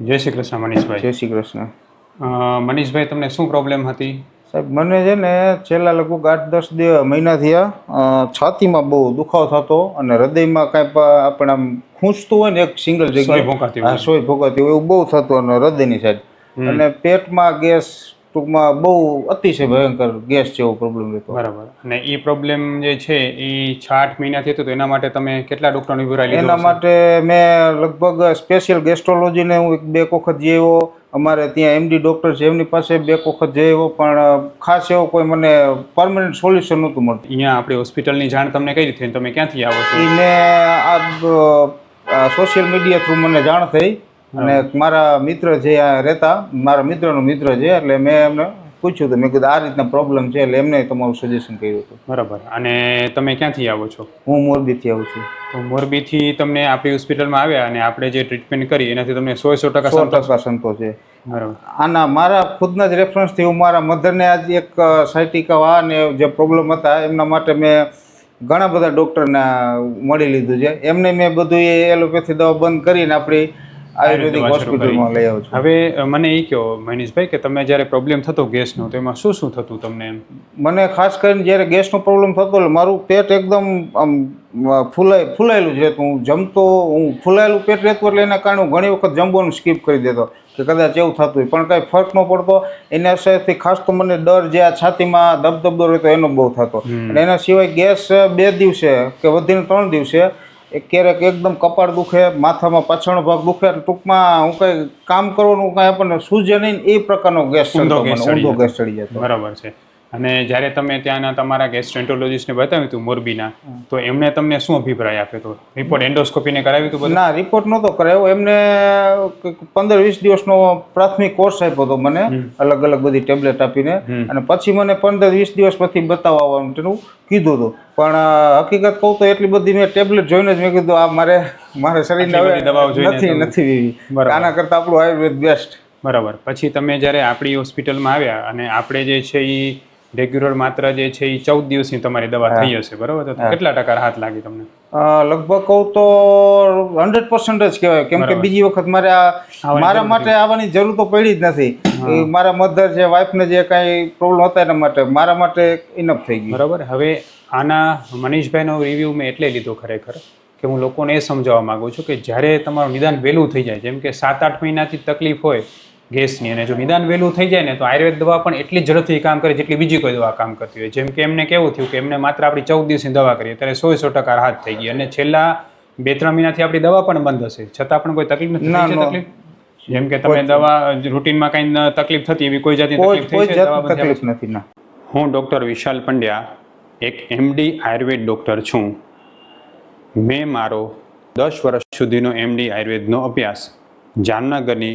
જય શ્રી કૃષ્ણ મનીષભાઈ. જય શ્રી કૃષ્ણ. મનીષભાઈ તમને શું પ્રોબ્લેમ હતી? સાહેબ મને છે ને છેલ્લા લગભગ આઠ દસ મહિના થયા છાતીમાં બહુ દુખાવો થતો અને હૃદયમાં કાંઈ આપણે આમ ખૂંચતું હોય ને એક સિંગલ જગ્યાએ ભોંકાતી હા સોય ભોગાતી હોય એવું બહુ થતું અને હૃદયની સાઈડ. અને પેટમાં ગેસ ટૂંકમાં બહુ અતિશય ભયંકર ગેસ જેવો પ્રોબ્લેમ રહેતો. બરાબર. અને એ પ્રોબ્લેમ જે છે એ છ આઠ મહિનાથી હતો તો એના માટે તમે કેટલા ડૉક્ટરની વિવરા લીધો એના માટે મેં લગભગ સ્પેશિયલ ગેસ્ટ્રોલોજીને હું એક બે વખત જઈ અમારે ત્યાં એમડી ડૉક્ટર છે એમની પાસે બે વખત જઈ પણ ખાસ એવો કોઈ મને પરમનન્ટ સોલ્યુશન નહોતું મળતું. અહીંયા આપણી હોસ્પિટલની જાણ તમને કઈ રીતે તમે ક્યાંથી આવો છો? મેં આ સોશિયલ મીડિયા થ્રુ મને જાણ થઈ. અને મારા મિત્ર જે આ રહેતા મારા મિત્રનો મિત્ર છે એટલે મેં એમને પૂછ્યું હતું. મેં કીધું આ રીતના પ્રોબ્લેમ છે. એટલે એમને તમારું સજેશન કર્યું હતું. બરાબર. અને તમે ક્યાંથી આવો છો? હું મોરબીથી આવું છું. તો મોરબીથી તમને આપણી હોસ્પિટલમાં આવ્યા અને આપણે જે ટ્રીટમેન્ટ કરી એનાથી તમને સો સો ટકા સો ટકા સંતોષ છે. બરાબર. આના મારા ખુદના જ રેફરન્સથી હું મારા મધરને આજ એક સાયટિકા અને જે પ્રોબ્લેમ હતા એમના માટે મેં ઘણા બધા ડૉક્ટરને મળી લીધું છે. એમને મેં બધું એ એલોપેથી દવા બંધ કરીને આપણી આયુર્વેદિક. હોસ્પિટલમાં લઈ આવું છું. હવે મને એ કહો મનીષભાઈ કે તમે જ્યારે પ્રોબ્લેમ થતો ગેસનો તો એમાં શું શું થતું તમને મને ખાસ કરીને જ્યારે ગેસનો પ્રોબ્લેમ થતો એટલે મારું પેટ એકદમ આમ ફૂલાય ફૂલાયેલું છે રહેતું. હું જમતો હું ફૂલાયેલું પેટ રહેતું એટલે એના કારણે હું ઘણી વખત જમવાનું સ્કીપ કરી દેતો કે કદાચ એવું થતું હોય. પણ કાંઈ ફરક ન પડતો. એના અસરથી ખાસ તો મને ડર જે આ છાતીમાં દબદબો રહેતો એનો બહુ થતો. અને એના સિવાય ગેસ બે દિવસે કે વધીને ત્રણ દિવસે એ ક્યારેક એકદમ કપાળ દુખે માથામાં પાછળનો ભાગ દુખે ટૂંકમાં હું કંઈ કામ કરવાનું કાંઈ આપણને સૂજે નહીં એ પ્રકારનો ગેસ ઊંધો ગેસ ચડી ઊંધો ગેસ ચડી જતો. બરાબર છે. અને જ્યારે તમે ત્યાંના તમારા ગેસ્ટ્રેન્ટોલોજીસ્ટને બતાવ્યું હતું મોરબીના તો એમણે તમને શું અભિપ્રાય આપ્યો હતો? રિપોર્ટ એન્ડોસ્કોપીને કરાવ્યું હતું ના રિપોર્ટ નહોતો કરાયો. એમને પંદર વીસ દિવસનો પ્રાથમિક કોર્સ આપ્યો હતો મને અલગ અલગ બધી ટેબ્લેટ આપીને. અને પછી મને પંદર વીસ દિવસ પછી બતાવવા આવવાનું કીધું હતું. પણ હકીકત કહું તો એટલી બધી મેં ટેબ્લેટ જોઈને જ મેં કીધું આ મારે મારે શરીરને હવે નથી નથી. આના કરતાં આપણું આયુર્વેદ બેસ્ટ બરાબર. પછી તમે જ્યારે આપણી હોસ્પિટલમાં આવ્યા અને આપણે જે છે એ રેગ્યુલર માત્ર જે છે એ ચૌદ દિવસની તમારી દવા થઈ હશે બરાબર? તો કેટલા ટકા રાહત લાગી તમને? લગભગ કહું તો હંડ્રેડ પર્સન્ટ જ કહેવાય. કેમ કે બીજી વખત મારે આ મારા માટે આવવાની જરૂર તો પડી જ નથી. મારા મધર છે વાઈફને જે કાંઈ પ્રોબ્લેમ હતા એના માટે મારા માટે ઇનફ થઈ ગયું. બરાબર? હવે આના મનીષભાઈનો રિવ્યૂ મેં એટલે લીધો ખરેખર કે હું લોકોને એ સમજાવવા માગું છું કે જ્યારે તમારું નિદાન વહેલું થઈ જાય જેમ કે સાત આઠ મહિનાથી તકલીફ હોય ગેસની અને જો નિદાન વહેલું થઈ જાય ને તો આયુર્વેદ દવા પણ એટલી ઝડપથી કામ કરે જેટલી બીજી કોઈ દવા કામ કરતી હોય. જેમ કે એમને કેવું થયું કે એમને માત્ર આપણી ચૌદ દિવસની દવા કરીએ ત્યારે સો સો ટકા રાહત થઈ ગઈ. અને છેલ્લા બે ત્રણ મહિનાથી આપણી દવા પણ બંધ હશે. છતાં પણ કોઈ તકલીફ નથી. તકલીફ? જેમ કે તમે દવા રૂટીનમાં કાંઈ તકલીફ થતી એવી કોઈ જાતની તકલીફ થઈ નથી ના. હું ડૉક્ટર વિશાલ પંડ્યા એક એમડી આયુર્વેદ ડૉક્ટર છું. મેં મારો દસ વર્ષ સુધીનો એમડી આયુર્વેદનો અભ્યાસ જામનગરની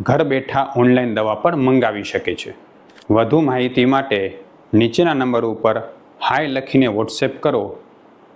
ઘર બેઠા ઓનલાઈન દવા પણ મંગાવી શકે છે. વધુ માહિતી માટે નીચેના નંબર ઉપર હાય લખીને વોટ્સએપ કરો.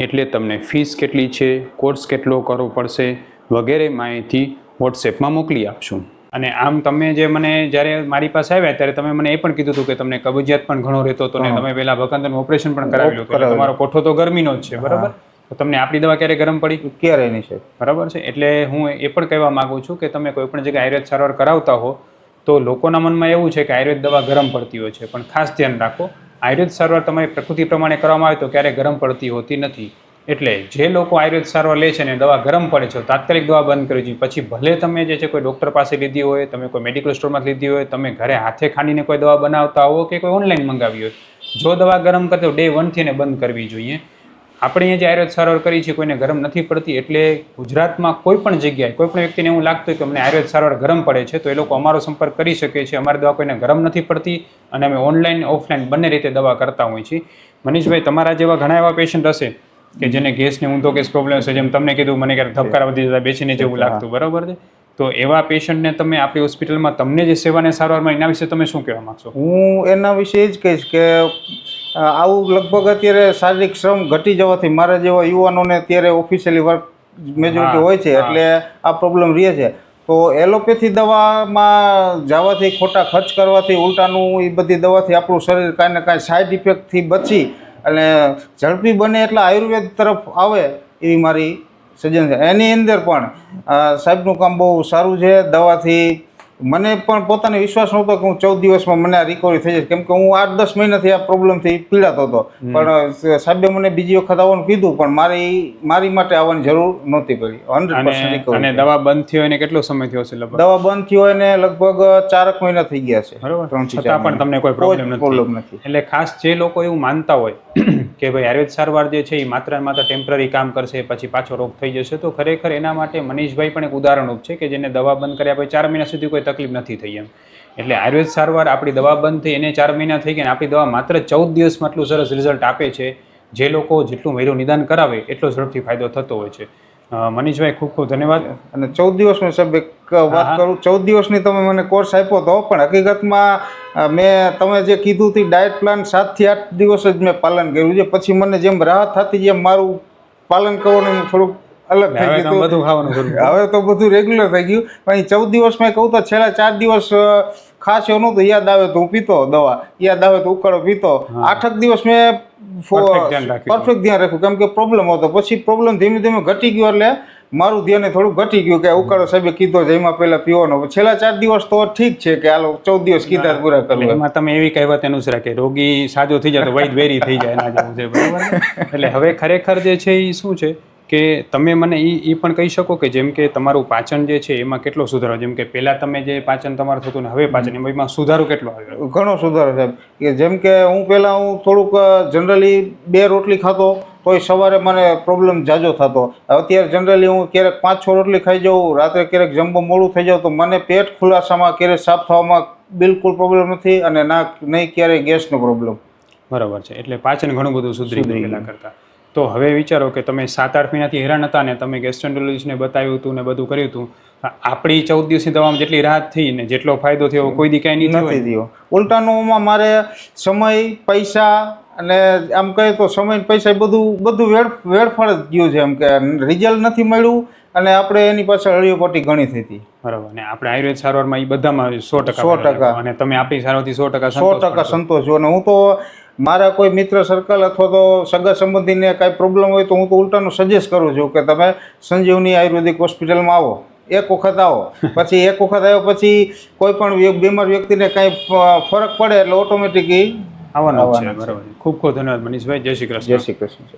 એટલે તમને ફીસ કેટલી છે કોર્સ કેટલો કરવો પડશે વગેરે માહિતી વોટ્સએપમાં મોકલી આપશું. અને આમ તમે જે મને જ્યારે મારી પાસે આવ્યા ત્યારે તમે મને એ પણ કીધું હતું કે તમને કબજિયાત પણ ઘણો રહેતો હતો ને તમે પહેલા ભકંદરનું ઓપરેશન પણ કરાવ્યું હતું તમારો કોઠો તો ગરમીનો જ છે બરાબર? તો તમને આપણી દવા ક્યારે ગરમ પડી? ક્યારે નહીં સાહેબ. બરાબર છે? એટલે હું એ પણ કહેવા માંગુ છું કે તમે કોઈ પણ જગ્યાએ આયુર્વેદ સારવાર કરાવતા હો તો લોકોના મનમાં એવું છે કે આયુર્વેદ દવા ગરમ પડતી હોય છે. પણ ખાસ ધ્યાન રાખો આયુર્વેદ સારવાર તમારી પ્રકૃતિ પ્રમાણે કરવામાં આવે તો ક્યારેય ગરમ પડતી હોતી નથી. એટલે જે લોકો આયુર્વેદ સારવાર લે છે ને દવા ગરમ પડે છે તાત્કાલિક દવા બંધ કરવી જોઈએ પછી ભલે તમે જે છે કોઈ ડૉક્ટર પાસે લીધી હોય તમે કોઈ મેડિકલ સ્ટોરમાંથી લીધી હોય તમે ઘરે હાથે ખાંડીને કોઈ દવા બનાવતા હો કે કોઈ ઓનલાઈન મંગાવી હોય જો દવા ગરમ કરતો ડે વનથી એને બંધ કરવી જોઈએ. આપણે અહીંયા જે આયુર્વેદ સારવાર કરી છે કોઈને ગરમ નથી પડતી એટલે ગુજરાતમાં કોઈ પણ જગ્યાએ કોઈ પણ વ્યક્તિને એવું લાગતું હોય કે અમને આયુર્વેદ સારવાર ગરમ પડે છે તો એ લોકો અમારો સંપર્ક કરી શકે છે. અમારી દવા કોઈને ગરમ નથી પડતી અને અમે ઓનલાઈન ઓફલાઈન બંને રીતે દવા કરતા હોઈએ છીએ. મનીષભાઈ તમારા જેવા ઘણા એવા પેશન્ટ હશે કે જેને ગેસને ઊંધો ગેસ પ્રોબ્લેમ છે જેમ તમને કીધું મને ક્યારેક ધબકારા વધી જતા બેસીને જેવું લાગતું બરાબર છે? તો એવા પેશન્ટને તમે આપણી હોસ્પિટલમાં તમને જે સેવાને સારવારમાં એના વિશે તમે શું કહેવા માંગશો? હું એના વિશે એ જ કહીશ કે આવું લગભગ અત્યારે શારીરિક શ્રમ ઘટી જવાથી મારા જેવા યુવાનોને અત્યારે ઓફિશિયલી વર્ક મેજોરિટી હોય છે એટલે આ પ્રોબ્લેમ રહે છે. તો એલોપેથી દવામાં જવાથી ખોટા ખર્ચ કરવાથી ઉલટાનું એ બધી દવાથી આપણું શરીર કાંઈ ને કાંઈ સાઈડ ઇફેક્ટથી બચી અને ઝડપી બને એટલે આયુર્વેદ તરફ આવે એવી મારી સજ્જન છે. એની અંદર પણ સાહેબનું કામ બહુ સારું છે. દવાથી મને પણ પોતાને વિશ્વાસ નહોતો કે હું ચૌદ દિવસમાં મને આ રિકવરી થઈ જશે કેમ કે હું આઠ દસ મહિનાથી આ પ્રોબ્લેમથી પીડાતો હતો. પણ સાહેબે મને બીજી વખત આવવાનું કીધું પણ મારી મારી માટે આવવાની જરૂર નહોતી પડી. હંડ્રેડ અને પર્સન્ટ અને દવા બંધ થયો હોય ને કેટલો સમય થયો છે લગભગ? દવા બંધ થયો હોય ને લગભગ ચારક મહિના થઈ ગયા છે. બરોબર. છતાં પણ તમને કોઈ પ્રોબ્લેમ નથી. એટલે ખાસ જે લોકો એવું માનતા હોય કે ભાઈ આયુર્વેદ સારવાર જે છે એ માત્ર માત્ર ટેમ્પરરી કામ કરશે, પછી પાછો રોગ થઈ જશે. તો ખરેખર એના માટે મનીષભાઈ પણ એક ઉદાહરણરૂપ છે કે જેને દવા બંધ કર્યા પછી ચાર મહિના સુધી કોઈ તકલીફ નથી થઈ એમ. એટલે આયુર્વેદ સારવાર આપણી દવા બંધ થઈ એને ચાર મહિના થઈ ગયા આપણી દવા માત્ર ચૌદ દિવસમાં આટલું સરસ રિઝલ્ટ આપે છે. જે લોકો જેટલું વહેલું નિદાન કરાવે એટલો ઝડપથી ફાયદો થતો હોય છે. મનીષભાઈ ખૂબ ખૂબ ધન્યવાદ. અને ચૌદ દિવસમાં સાહેબ વાત કરું ચૌદ દિવસની તમે મને કોર્સ આપ્યો હતો પણ હકીકતમાં મેં તમે જે કીધું હતું ડાયટ પ્લાન સાતથી આઠ દિવસ જ મેં પાલન કર્યું છે. પછી મને જેમ રાહત થતી જેમ મારું પાલન કરવાનું થોડુંક અલગ થઈ ગયું બધું ખાવાનું કર્યું. હવે તો બધું રેગ્યુલર થઈ ગયું. પણ એ ચૌદ દિવસમાં કહું તો છેલ્લા ચાર દિવસ ખાસ એવું નહોતું. યાદ આવે તો હું પીતો દવા યાદ આવે તો ઉકાળો પીતો. આઠક દિવસ મેં. પરફેક્ટ ધ્યાન રાખવું. કેમ કે પ્રોબ્લેમ હતો. પછી પ્રોબ્લેમ ધીમે ધીમે ઘટી ગયો એટલે મારું ધ્યાન થોડું ઘટી ગયું કે ઉકાળો સાહેબે કીધો છે એમાં પહેલા પીવાનો. છેલ્લા ચાર દિવસ તો ઠીક છે કે હાલો ચૌદ દિવસ કીધા પૂરા કરવું. એમાં તમે એવી કહેવત અનુસરા કે રોગી સાજો થઈ જાય તો વૈદ વેરી થઈ જાય એના જેવું છે બરાબર? એટલે હવે ખરેખર જે છે એ શું છે? કે તમે મને એ એ પણ કહી શકો કે જેમ કે તમારું પાચન જે છે એમાં કેટલો સુધારો? જેમ કે પહેલા તમે જે પાચન તમારું થતું ને હવે પાચન એમાં સુધારો કેટલો આવ્યો? ઘણો સુધારો સાહેબ. કે જેમ કે હું પહેલાં હું થોડુંક જનરલી બે રોટલી ખાતો તોય સવારે મને પ્રોબ્લેમ જાજો થતો. અત્યારે જનરલી હું ક્યારેક પાંચ છ રોટલી ખાઈ જાઉં રાત્રે ક્યારેક જમવા મોડું થઈ જાઉં તો મને પેટ ખુલાસામાં ક્યારેક સાફ થવામાં બિલકુલ પ્રોબ્લેમ નથી અને ના નહીં ક્યારેય ગેસનો પ્રોબ્લેમ બરાબર છે. એટલે પાચન ઘણું બધું સુધરી ગયેલા કરતા. તો હવે વિચારો કે તમે સાત આઠ મહિનાથી હેરાન હતા ને તમે ગેસ્ટ્રોન્ટોલોજીસ્ટને બતાવ્યું હતું ને બધું કર્યું હતું આપણી ચૌદ દિવસની દવામાં જેટલી રાહત થઈ ને જેટલો ફાયદો થયો કોઈ દી કાંઈ નથી થયો. ઉલટાનુંમાં મારે સમય પૈસા અને આમ કહીએ તો સમય પૈસા એ બધું બધું વેડ વેડફાળ જ ગયું છે એમ કે રિઝલ્ટ નથી મળ્યું અને આપણે એની પાછળ હળીઓપટ્ટી ઘણી થઈ હતી. બરાબર. ને આપણે આયુર્વેદ સારવારમાં એ બધામાં સો ટકા સો ટકા. અને તમે આપણી સારવારથી સો ટકા સો ટકા સંતોષ. છું અને હું તો મારા કોઈ મિત્ર સર્કલ અથવા તો સગા સંબંધીને કાંઈ પ્રોબ્લેમ હોય તો હું તો ઉલટાનું સજેસ્ટ કરું છું કે તમે સંજીવની આયુર્વેદિક હોસ્પિટલમાં આવો. એક વખત આવો. પછી એક વખત આવ્યો પછી કોઈ પણ બીમાર વ્યક્તિને કાંઈ ફરક પડે એટલે ઓટોમેટિક આવવાના. બરાબર. ખૂબ ખૂબ ધન્યવાદ મનીષભાઈ. જય શ્રી કૃષ્ણ. જય શ્રી કૃષ્ણ.